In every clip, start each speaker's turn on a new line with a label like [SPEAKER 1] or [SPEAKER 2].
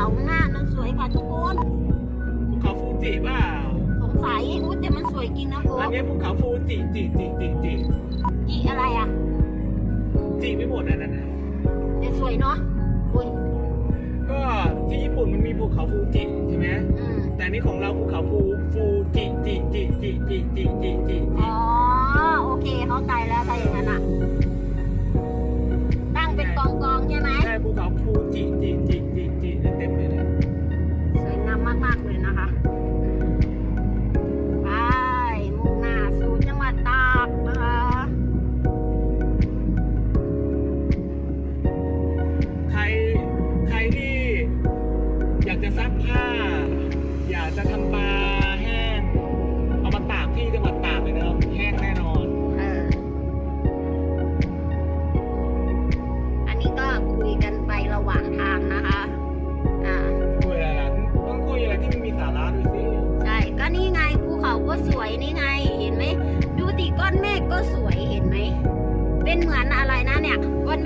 [SPEAKER 1] เขาข้างหน้านั้นสวยค่ะทุกคน
[SPEAKER 2] ภูเขาฟูจิเปล่า
[SPEAKER 1] สงสัยอุ้ยแต่มันสวยจริงนะโบ
[SPEAKER 2] อันนี้ภูเขาฟูจิจิจิจิจิ
[SPEAKER 1] จีอะไรอะ
[SPEAKER 2] จิไม่หมดอันนั้นนะ
[SPEAKER 1] แต่สวยเนาะอุ้ย
[SPEAKER 2] ก็ที่ญี่ปุ่นมันมีภูเขาฟูจิใช่ไหม
[SPEAKER 1] อืม
[SPEAKER 2] แต่อันนี่ของเราภูเขาฟูฟูจิจิจิจิจิจิจิจิจิ
[SPEAKER 1] อ๋อโอเคเข้าใจแล้วถ้าอย่างนั้นอะ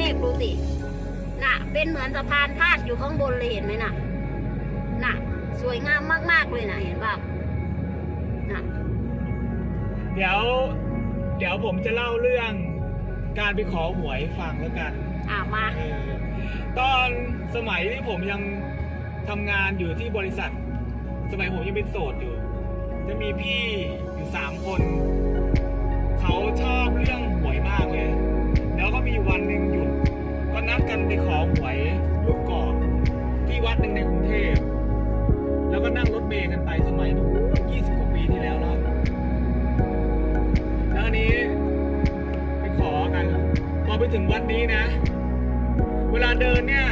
[SPEAKER 1] นี่
[SPEAKER 2] ย
[SPEAKER 1] ก้
[SPEAKER 2] อน
[SPEAKER 1] เมฆดูสิ น่ะ เป็นเหมือนสะพานพาดอยู่ข้างบนเลยเห็นไหมน่ะ น่ะ สวยงามมากๆเลยนะเห็นป่ะน่ะ
[SPEAKER 2] เดี๋ยว เดี๋ยวผมจะเล่าเรื่องการไปขอหวยให้ฟังแล้วกัน
[SPEAKER 1] อ่ามา
[SPEAKER 2] เออตอนสมัยที่ผมยังทำงานอยู่ที่บริษัท สมัยผมยังเป็นโสดอยู่ จะมีพี่อยู่สามคน เขาชอบเรื่องหวยมากเลย แล้วก็มีวันหนึ่งหยุดก็นัดกันไปขอหวยลูกกอกที่วัดหนึ่งในกรุงเทพ แล้วก็นั่งรถเมล์กันไปสมัยนู้น20กว่าปีที่แล้วแล้วแล้วอันนี้ไปขอกัน พอไปถึงวัดนี้นะ เวลาเดินเนี่ย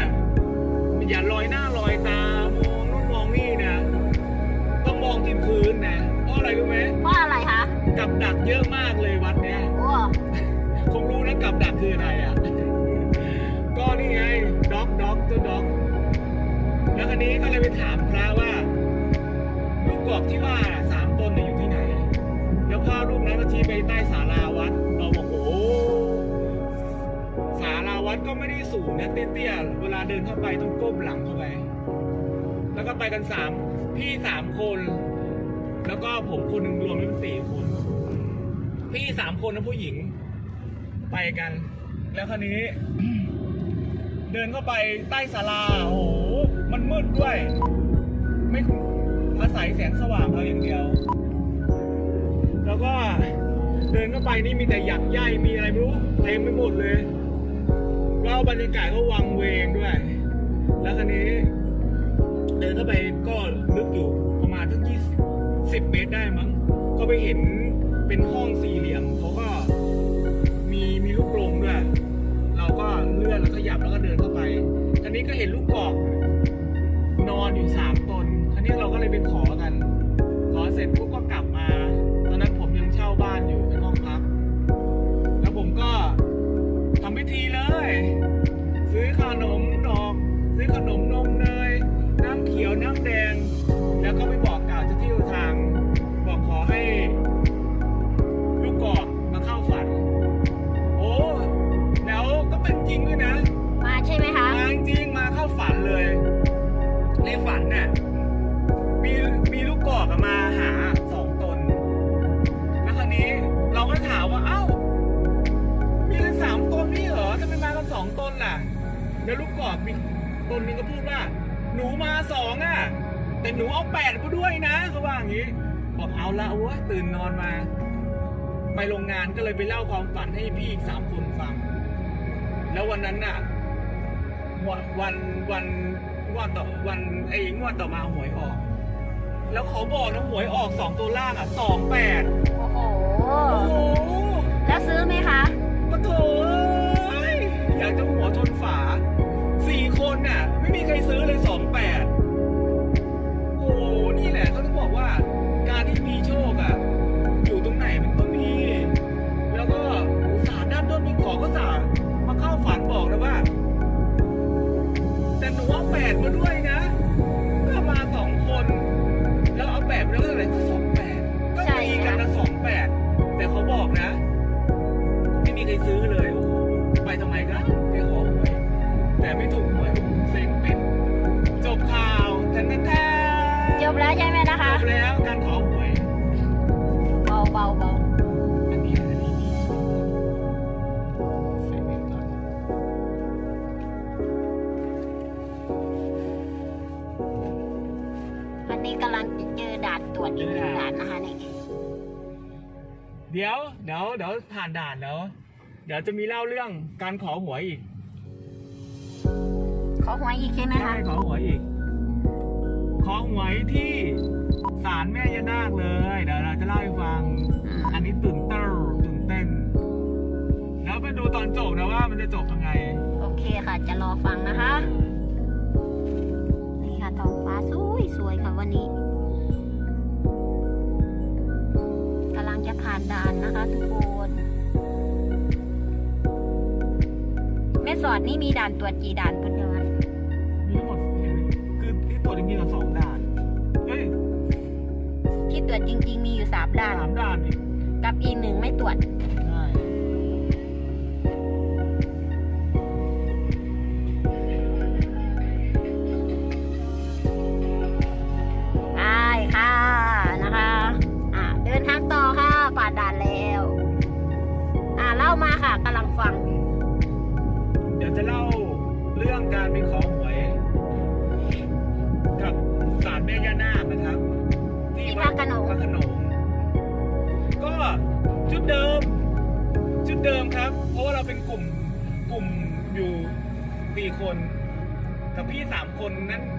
[SPEAKER 2] อย่าลอยหน้าลอยตามองนู่นมองนี่นะ ต้องมองที่พื้นนะ เพราะอะไรรู้ไหม
[SPEAKER 1] เพราะอะไรคะ
[SPEAKER 2] กับดักเยอะมากเลยวัดเนี้ย
[SPEAKER 1] โอ้
[SPEAKER 2] คงรู้นะ กับดักคืออะไรอะ ก็นี่ไงด็อกด็อกเจ้าด็อก แล้วคันนี้ก็เลยไปถามพระว่าลูกกอกที่ว่าสามต้นเนี่ยอยู่ที่ไหน แล้วพ่อรูปนั้นก็ชี้ไปใต้ศาลาวัดเราบอกโอ้ศาลาวัดก็ไม่ได้สูงนะเตี้ยๆเวลาเดินเข้าไปต้องก้มหลังเข้าไป แล้วก็ไปกันสามพี่สามคน แล้วก็ผมคนหนึ่งรวมเป็นสี่คน พี่สามคนนะผู้หญิง ไปกัน แล้วคราวนี้ เดินเข้าไปใต้ศาลาโอ้โหมันมืดด้วย ไม่อาศัยแสงสว่างเอาอย่างเดียว แล้วก็เดินเข้าไปนี่มีแต่หยักใยมีอะไรไม่รู้เต็มไปหมดเลยแล้วบรรยากาศก็วังเวงด้วย แล้วคราวนี้ เดินเข้าไปก็ลึกอยู่ประมาณสักยี่สิบเมตรได้มั้ง ก็ไปเห็นเป็นห้องสี่เหลี่ยมเขา ก็เลื่อนแล้วก็หยับแล้วก็เดินเข้าไปทีนี้ก็เห็นลูกกอกนอนอยู่สามตนทีนี้เราก็เลยไปขอกัน ขอเสร็จปุ๊บก็กลับมา ตอนนั้นผมยังเช่าบ้านอยู่ ตนล่ะ แล้วลูกกอกมีตนหนึงก็พูดว่า หนูมาสองอะ แต่หนูเอาแปดมาด้วยนะเขาว่าอย่างนี้ บอกเอาละวะตื่นนอนมา ไปโรงงานก็เลยไปเล่าความฝันให้พี่อีกสามคนฟัง แล้ววันนั้นน่ะ วันวันวันงวดต่อวันไอ้งวดต่อมาหวยออก แล้วเขาบอกนะหวยออกสองตัวล่างอะสองแปด
[SPEAKER 1] โอ้โห
[SPEAKER 2] โอ้โห
[SPEAKER 1] แล้วซื้อไหมคะ
[SPEAKER 2] ปะโถเอ้ ยอยากจะหัวชนฝาสี่คนน่ะไม่มีใครซื้อเลยสองแปดโอ้โหนี่แหละเขาต้องบอกว่า การที่มีโชคอะ อยู่ตรงไหนมันก็มี แล้วก็ศาสตร์ด้านต้นมีขอก็สาห์มาเข้าฝันบอกนะว่า แต่หนูว่าแปดมาด้วย แล้ว
[SPEAKER 1] ใช่
[SPEAKER 2] ไหมนะจ
[SPEAKER 1] คะ
[SPEAKER 2] บแล้วการขอหวย
[SPEAKER 1] เบาเบาเบา
[SPEAKER 2] อันนี้อันนี้มีใส่เน็ตก่อน
[SPEAKER 1] วันนี้กำลังจะเจอด่านตรวจอีกหนึ่งด่านนะคะนี่
[SPEAKER 2] เดี๋ยวเดี๋ยวเดี๋ยวผ่านด่านแล้ว เดี๋ยวจะมีเล่าเรื่องการขอหวยอีก
[SPEAKER 1] ขอหวยอีกใช่ไหมคะ
[SPEAKER 2] ใช่ขอหวยอีกขอ หวยที่ศาลแม่ยานาคเลย เดี๋ยวเราจะเล่าให้ฟัง อันนี้ตื่นเต้นตื่นเต้น แล้วไปดูตอนจบนะว่ามันจะจบยังไง
[SPEAKER 1] โอเคค่ะ จะรอฟังนะคะ นี่ค่ะท้องฟ้าสวยสวยค่ะวันนี้กำลังจะผ่านด่านนะคะทุกคนแม่สอดนี่มีด่านตรวจกี่ด่านคุณยอน
[SPEAKER 2] มีทั้งหมดเห็นไหมคือที่ตรวจจริงๆเราสองด่าน เฮ้ย
[SPEAKER 1] ที่ตรวจจริง ๆ มีอยู่สามด่าน
[SPEAKER 2] สามด่านอีก
[SPEAKER 1] กับอีกหนึ่งไม่ตรวจ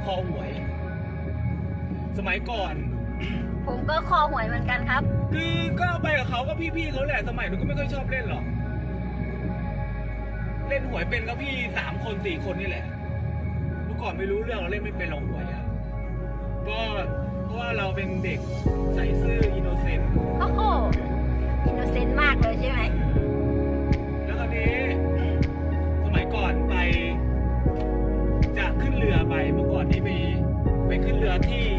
[SPEAKER 1] คนนั้นค
[SPEAKER 2] อหวย สมัยก่อน
[SPEAKER 1] ผมก็คอหวยเหมือนกันครับ
[SPEAKER 2] คือก็ไปกับเขาก็พี่ๆเขาแหละสมัยหนูก็ไม่ค่อยชอบเล่นหรอก เล่นหวยเป็นก็พี่สามคนสี่คนนี่แหละเมื่อก่อนไม่รู้เรื่องเราเล่นไม่เป็นหรอกหวยอะก็เพราะว่าเราเป็นเด็กใส่ซื่ออินโนเซนต์
[SPEAKER 1] โอ้โห อินโนเซนต์มากเลยใช่ไหม
[SPEAKER 2] เรือไปเมื่อก่อนนี่ไปไปขึ้นเรือที่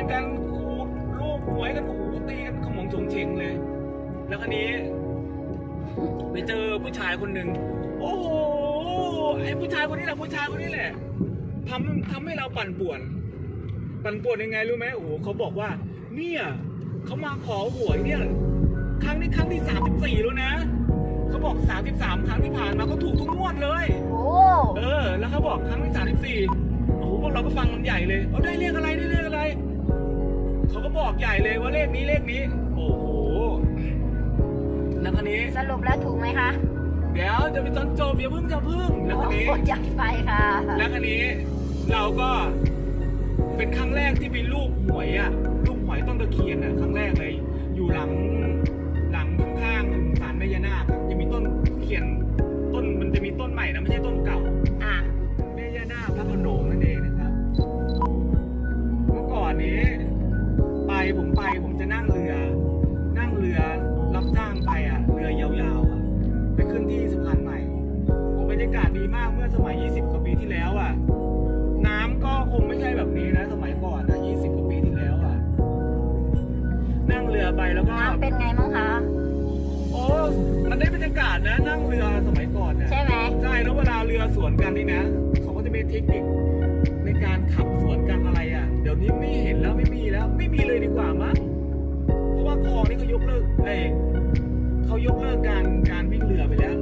[SPEAKER 2] งกันขูดรูปหวยกันโอ้โหตีกันขโมงโฉงเฉงเลย แล้วคันนี้ไปเจอผู้ชายคนหนึ่งโอ้โหไอ้ผู้ชายคนนี้แหละผู้ชายคนนี้แหละทำทำให้เราปั่นป่วน ปั่นป่วนยังไงรู้ไหมโอ้โหเขาบอกว่า เนี่ยเขามาขอหวยเนี่ย ครั้งนี้ครั้งที่สามสิบสี่แล้วนะเขาบอกสามสิบสามครั้งที่ผ่านมาเขาถูกทุกงวดเลย
[SPEAKER 1] โอ้
[SPEAKER 2] เออ แล้วเขาบอกครั้งที่สามสิบสี่โอ้โหพวกเราก็ฟังมันใหญ่เลยเอาได้เลขอะไรได้เลขอะไรเขา ก็บอกใหญ่เลยว่าเลขนี้เลขนี้ โอ้โหแล้วคันนี้
[SPEAKER 1] สรุปแล้วถูกไหมคะ
[SPEAKER 2] เดี๋ยวจะไปตอนจบอย่าเพิ่งจะพึ่งแล้วคันนี้
[SPEAKER 1] โอ้อยากไปค่ะ
[SPEAKER 2] แล้วคันนี้เราก็ เป็นครั้งแรกที่ไปรูปหวยอะรูปหวยต้นตะเคียนอะครั้งแรกเลยอยู่หลังหลังากาศดีมากเมื่อสมัย 20 กว่าปีที่แล้วอะ น้ำก็คงไม่ใช่แบบนี้นะสมัยก่อนอะ20 กว่าปีที่แล้วอะ นั่งเรือไปแล้วก็
[SPEAKER 1] น้ำเป็นไงมั้งคะ
[SPEAKER 2] โอ้ มันได้บรรยากาศนะ นั่งเรือสมัยก่อนเนี่ย
[SPEAKER 1] ใช่ไหม
[SPEAKER 2] ใช่แล้วเวลาเรือสวนกันนี่นะเขาก็จะมีเทคนิคในการขับสวนกันอะไรอะ เดี๋ยวนี้ไม่เห็นแล้วไม่มีแล้ว ไม่มีเลยดีกว่ามั้ง เพราะว่าคลองนี่เขายกเลิกเอ้ยเขายกเลิกการการวิ่งเรือไปแล้ว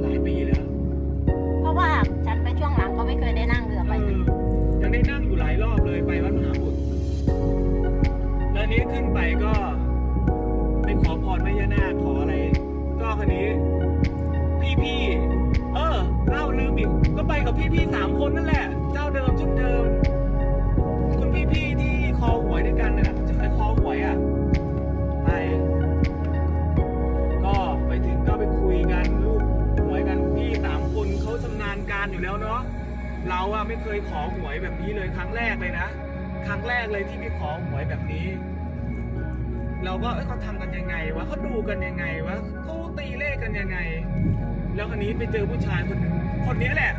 [SPEAKER 2] หลายปีแล้ว
[SPEAKER 1] ช่วงหลังก็ไม่เคยได้นั่งเรือไป
[SPEAKER 2] เออยังได้นั่งอยู่หลายรอบเลยไปวัดมหาบุตรแล้วนี้ขึ้นไปก็ไปขอพรแม่ย่านาคขออะไร ก็คนนี้ พี่พี่เออเล่าลืมอีกก็ไปกับพี่พี่สามคนนั่นแหละ เราอะไม่เคยขอหวยแบบนี้เลยครั้งแรกเลยนะ ครั้งแรกเลยที่พี่ขอหวยแบบนี้ เราก็เอ้ยเขาทำกันยังไงวะเขาดูกันยังไงวะเขาตีเลขกันยังไง แล้วคนนี้ไปเจอผู้ชายคนหนึ่งคนนี้แหละ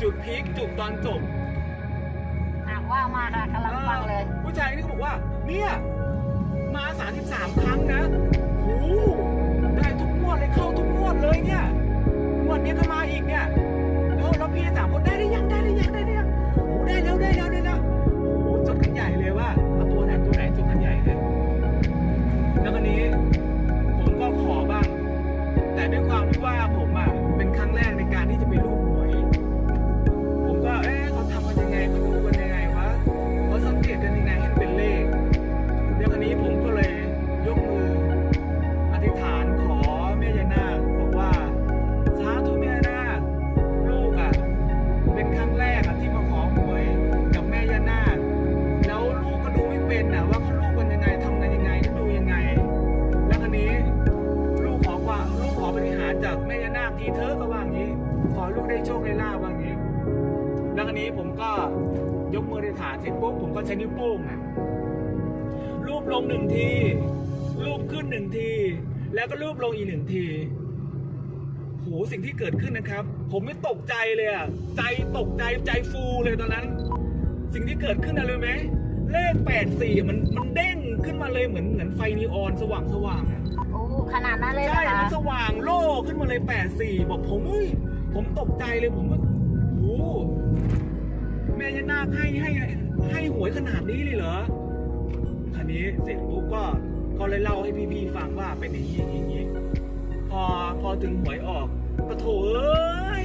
[SPEAKER 2] จุดพีคจุดตอนจบ
[SPEAKER 1] อะว่ามาค่ะกำลังฟังเลย
[SPEAKER 2] ผู้ชายนี่เขาบอกว่า เนี่ยมา33ครั้งนะโอ้โหได้ทุกงวดเลยเข้าทุกงวดเลยเนี่ยงวดนี้ก็มาอีกเนี่ยแล้วแล้ว พี่สามคนได้ได้ยังได้ได้ยังได้ได้ยังโอ้ได้แล้วได้แล้วได้แล้วโอ้โหจดกันใหญ่เลยว่าเอาตัวไหนตัวไหนจดกันใหญ่เลยแล้ววันนี้ผมก็ขอบ้าง แต่ด้วยความที่ว่าผมอะเป็นครั้งแรกใน ขอลูกได้โชคได้ลาบว่างี้ แล้วคันนี้ผมก็ยกมืออธิษฐานเสร็จปุ๊บผมก็ใช้นิ้วโป้งอะรูปลงหนึ่งทีรูปขึ้นหนึ่งที แล้วก็รูปลงอีกหนึ่งทีโหสิ่งที่เกิดขึ้นนะครับ ผมไม่ตกใจเลยอะใจตกใจใจฟูเลยตอนนั้น สิ่งที่เกิดขึ้นอะไรรู้ไหมเลขแปดสี่มันมันเด้งขึ้นมาเลยเหมือนเหมือนไฟนีออนสว่างสว่างๆอะ
[SPEAKER 1] โอ้ขนาดนั้นเลย
[SPEAKER 2] ใช่
[SPEAKER 1] นะคะ
[SPEAKER 2] มันสว่างโล่ขึ้นมาเลยแปดสี่บอกผมเฮ้ย ผมตกใจเลยผมว่าโอ้โหแม่ยานาคให้ให้ให้หวยขนาดนี้เลยเหรอคันนี้เสร็จปุ๊บก็ก็เลยเล่าให้พี่ๆฟังว่าเป็นอย่างนี้อย่างนี้อย่างนี้พอพอถึงหวยออกปะโถเอ้ย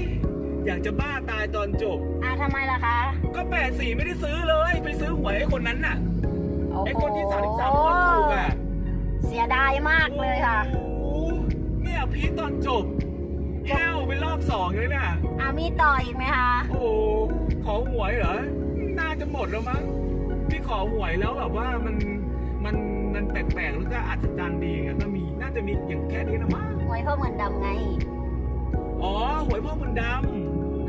[SPEAKER 2] อยากจะบ้าตายตอนจบ
[SPEAKER 1] อะทำไมล่ะคะ
[SPEAKER 2] ก็แปดสี่ไม่ได้ซื้อเลย ไปซื้อหวยไอ้คนนั้นน่ะ
[SPEAKER 1] โอ้โห
[SPEAKER 2] ไอ้คนที่สามสิบสามคนถูกอะ
[SPEAKER 1] เสียดายมากเลยค่ะ
[SPEAKER 2] โอ้โหเนี่ยพีคตอนจบ แห้วไปรอบสองเลยน่ะ
[SPEAKER 1] อะมีต่ออีกไหมคะ
[SPEAKER 2] โอ้โหขอหวยเหรอ น่าจะหมดแล้วมั้งที่ขอหวยแล้วแบบว่ามันมันมันแปลกๆแล้วก็อัศจรรย์ดีไงก็มีน่าจะมีอย่างแค่นี้นะมั้ง
[SPEAKER 1] หวยพ่อเหมือนดำไง
[SPEAKER 2] อ๋อหวยพ่อบุญด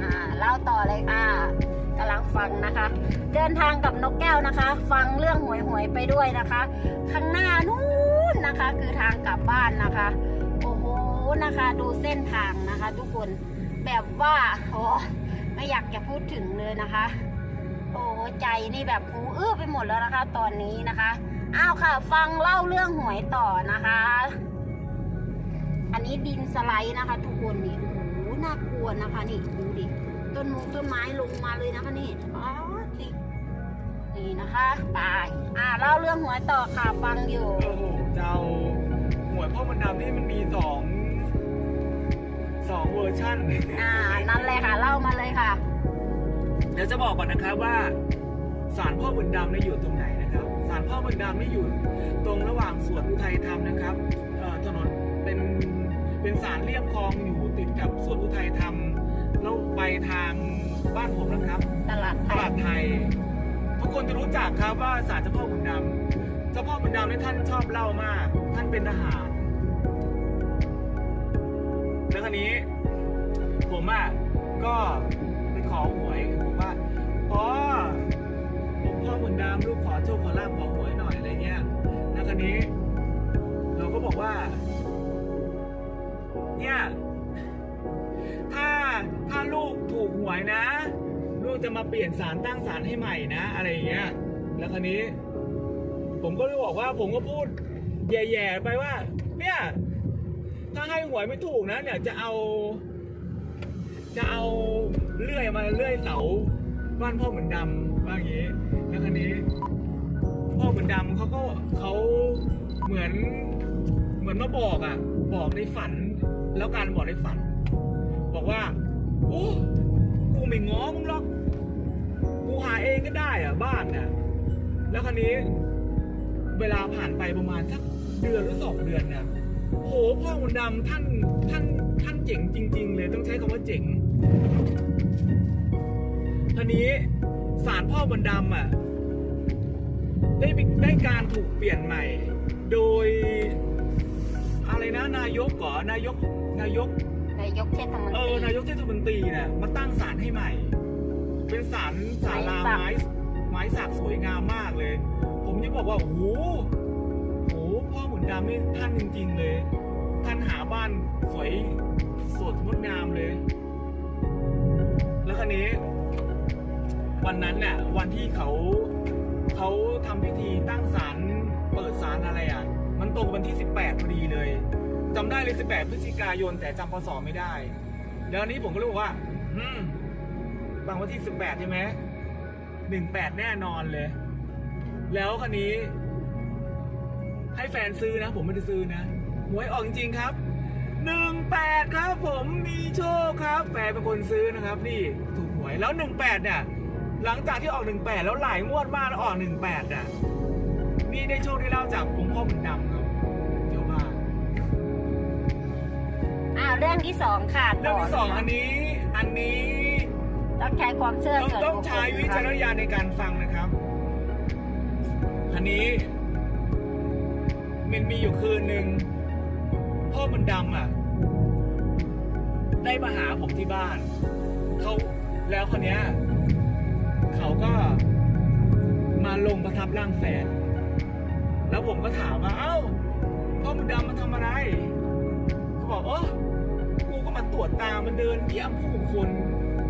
[SPEAKER 1] อ่าเล่าต่อเลยค่ะกำลังฟังนะคะ เดินทางกับนกแก้วนะคะ ฟังเรื่องหวยหวยๆไปด้วยนะคะ ข้างหน้านู้นนะคะ คือทางกลับบ้านนะคะโอ้โห นะคะดูเส้นทางนะคะ ทุกคนแบบว่าโอ้ไม่อยากจะพูดถึงเลยนะคะ โอ้ใจนี่แบบหูอื้อไปหมดแล้วนะคะ ตอนนี้นะคะอ้าวค่ะ ฟังเล่าเรื่องหวยต่อนะคะ อันนี้ดินสไลด์นะคะ ทุกคนนี่โอ้หน่ากลัวนะคะ นี่ดูดิต้นมงต้นไม้ลงมาเลยนะคะนี่อ๋อนี่นี่นะคะไปอ่าเล่าเรื่องหวยต่อค่ะฟังอยู่
[SPEAKER 2] โอ้โหเจ้าหวยพ่อบุญดำนี่มันมีสอง สองเวอร์ชั่น
[SPEAKER 1] อ่า นั่นเลยค่ะ เล่ามาเลยค่ะ
[SPEAKER 2] เดี๋ยวจะบอกก่อนนะครับว่าศาลพ่อบุญดำเนี่ยอยู่ตรงไหนนะครับศาลพ่อบุญดำเนี่ยอยู่ตรงระหว่างสวนอุทัยธรรมนะครับเอ่อถนนเป็นเป็นศาลเรียบคลองอยู่ติดกับสวนอุทัยธรรมแล้วไปทางบ้านผมนะครับ
[SPEAKER 1] ตลาดไท
[SPEAKER 2] ต
[SPEAKER 1] ย
[SPEAKER 2] ลาดไทย ทุกคนจะรู้จักครับว่าศาลเจ้าพ่อบุญดำเจ้าพ่อบุญดำเนี่ยท่านชอบเล่ามาก ท่านเป็นทหารแล้ว คราวนี้ ผมอะก็ไปขอหวยผมว่าพ่อผมพ่อบุญดำลูกขอโชคขอลาบขอหวยหน่อยอะไรเงี้ยแล้วคราวนี้ เราก็บอกว่า เนี่ยถ้าถ้าลูกถูกหวยนะ ลูกจะมาเปลี่ยนสารตั้งสารให้ใหม่นะ อะไรอย่างเงี้ย แล้วคราวนี้ ผมก็เลยบอกว่า ผมก็พูดแย่ๆไปว่า เนี่ย ถ้าให้หวยไม่ถูกนะเนี่ยจะเอา จะเอาเลื่อยมาเลื่อยเสาบ้านพ่อเหมือนดำว่าอย่างงี้แล้วคราวนี้ พ่อเหมือนดำเขาก็เขาเหมือนเหมือนมาบอกอะ บอกในฝัน แล้วการบอกในฝัน บอกว่าโอ้กูไม่ง้อมึงหรอกกูหาเองก็ได้อะบ้านน่ะแล้วคราวนี้ เวลาผ่านไปประมาณสักเดือนหรือสองเดือนเนี่ย โหพ่อมนต์ดำท่านท่านท่านเจ๋งจริง ๆ เลยต้องใช้คำว่าเจ๋งทีนี้สารพ่อมนต์ดำอะได้ไปได้การถูกเปลี่ยนใหม่ โดย อะไรนะนายกก่อนายกนายก
[SPEAKER 1] นายกเทศมน
[SPEAKER 2] เอ
[SPEAKER 1] ต
[SPEAKER 2] อ
[SPEAKER 1] รี
[SPEAKER 2] นายกเทศมนตรีเนี่ยมาตั้งศาลให้ใหม่ เป็นศาลศาลา
[SPEAKER 1] ไม้สัก
[SPEAKER 2] ไม้ไม้สักสวยงามมากเลย ผมจะบอกว่าโอ้โหโอ้โห พ่อหมุนดำนี่ท่านจริง ๆ เลย ท่านหาบ้านสวยสดงดงามเลย แล้วคราวนี้ วันนั้นเนี่ยวันที่เขาเขาทำพิธีตั้งศาลเปิดศาลอะไรอะ มันตรงวันที่ 18พอดีเลยจำได้เลย 18 พฤศจิกายน แต่จำพศไม่ได้ แล้วนนี้ผมก็รู้ว่า อืมบางวันที่ 18 ใช่ไหม 18 แน่นอนเลย แล้วคันนี้ ให้แฟนซื้อนะ ผมไม่ได้ซื้อนะหวยออกจริงๆครับ18ครับผมมีโชคครับ แฟนเป็นคนซื้อนะครับ นี่ถูกหวยแล้ว18เนี่ยหลังจากที่ออก18แล้วหลายงวดมากแล้วออก18อะนี่ได้โชคได้เล่าจากองค์พ่อบุญดำครับเจ้าบ้าน
[SPEAKER 1] อ่าเรื่องที่สองค่ะ
[SPEAKER 2] เรื่องที่สอง
[SPEAKER 1] ต่
[SPEAKER 2] อันนี้อันนี้
[SPEAKER 1] ต้องใช้ความเชื่อ
[SPEAKER 2] ต้อง
[SPEAKER 1] ส่วน
[SPEAKER 2] ต้อง
[SPEAKER 1] บุคคล
[SPEAKER 2] ใช้วิจารณญาณในการฟังนะครับอันนี้ มันมีอยู่คืนหนึ่งพ่อบุญดำอะ ได้มาหาผมที่บ้านเขาแล้วคนเนี้ยเขาก็มาลงประทับร่างแฟน แล้วผมก็ถามว่า เอ้า พ่อบุญดำมันทำอะไร เขาบอกเออกูก็มาตรวจตา มันเดินเยี่ยมผู้คน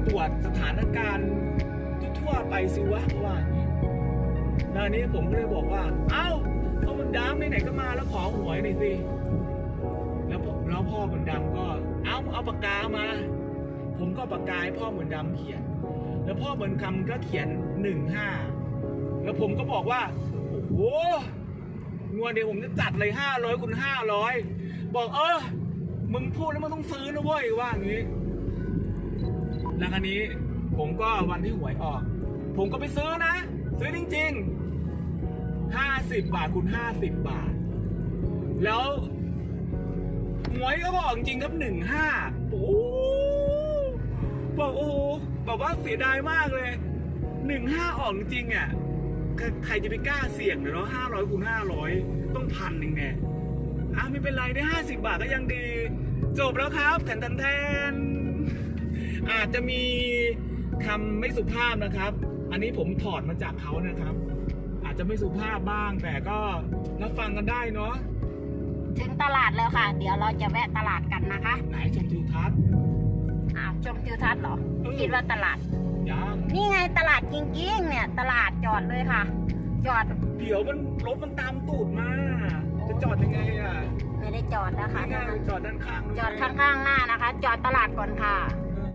[SPEAKER 2] ตรวจสถานการณ์ทั่วไปสิวะเขาว่าอย่างนี้แล้วอันนี้ผมก็เลยบอกว่า เอ้า บุญดำไหนๆก็มาแล้วขอหวยหน่อยสิ แล้วผมแล้วพ่อบุญดำก็ เอาเอาปากกามา ผมก็ปากกาให้พ่อบุญดำเขียน แล้วพ่อบุญคำก็เขียนหนึ่งห้าแล้วผมก็บอกว่า โอ้โหงวดเดียวผมจะจัดเลยห้าร้อยคูณห้าร้อยบอกเออ มึงพูดแล้วมึงต้องซื้อนะเว้ยว่าอย่างนี้ แล้วคราวนี้ผมก็วันที่หวยออก ผมก็ไปซื้อนะ ซื้อจริง ๆ ห้าสิบบาทคูณห้าสิบบาท แล้วหวยก็บอกจริงครับหนึ่งห้าโอ้บอกโอ้บอกว่าเสียดายมากเลยหนึ่งห้าออกจริงอะใครใครจะไปกล้าเสี่ยงเนาะห้าร้อยคูณห้าร้อยต้องพันหนึ่งแน่อะไม่เป็นไรได้ห้าสิบาทก็ยังดี จบแล้วครับแทนแทนแทนอาจจะมีคำไม่สุภาพนะครับ อันนี้ผมถอดมาจากเขานะครับ จจะไม่สุภาพบ้าง แต่ก็รับฟังกันได้เนาะ
[SPEAKER 1] ถึงตลาดแล้วค่ะ เดี๋ยวเราจะแวะตลาดกันนะคะ
[SPEAKER 2] ไหนชมทิวทัศน์
[SPEAKER 1] อ่าชมทิวทัศน์เหรอ
[SPEAKER 2] เออ
[SPEAKER 1] คิดว่าตลาด
[SPEAKER 2] ยัง
[SPEAKER 1] นี่ไงตลาดจริงๆ เนี่ย ตลาดจอดเลยค่ะ จอด
[SPEAKER 2] เดี๋ยวมันรถมันตามตูดมา จะจอดยังไงอะ
[SPEAKER 1] ไม่ได้จอดนะคะ
[SPEAKER 2] นี่ไงจอดด้านข้างนู้น
[SPEAKER 1] จอดข้างๆหน้านะคะ จอดตลาดก่อนค่ะ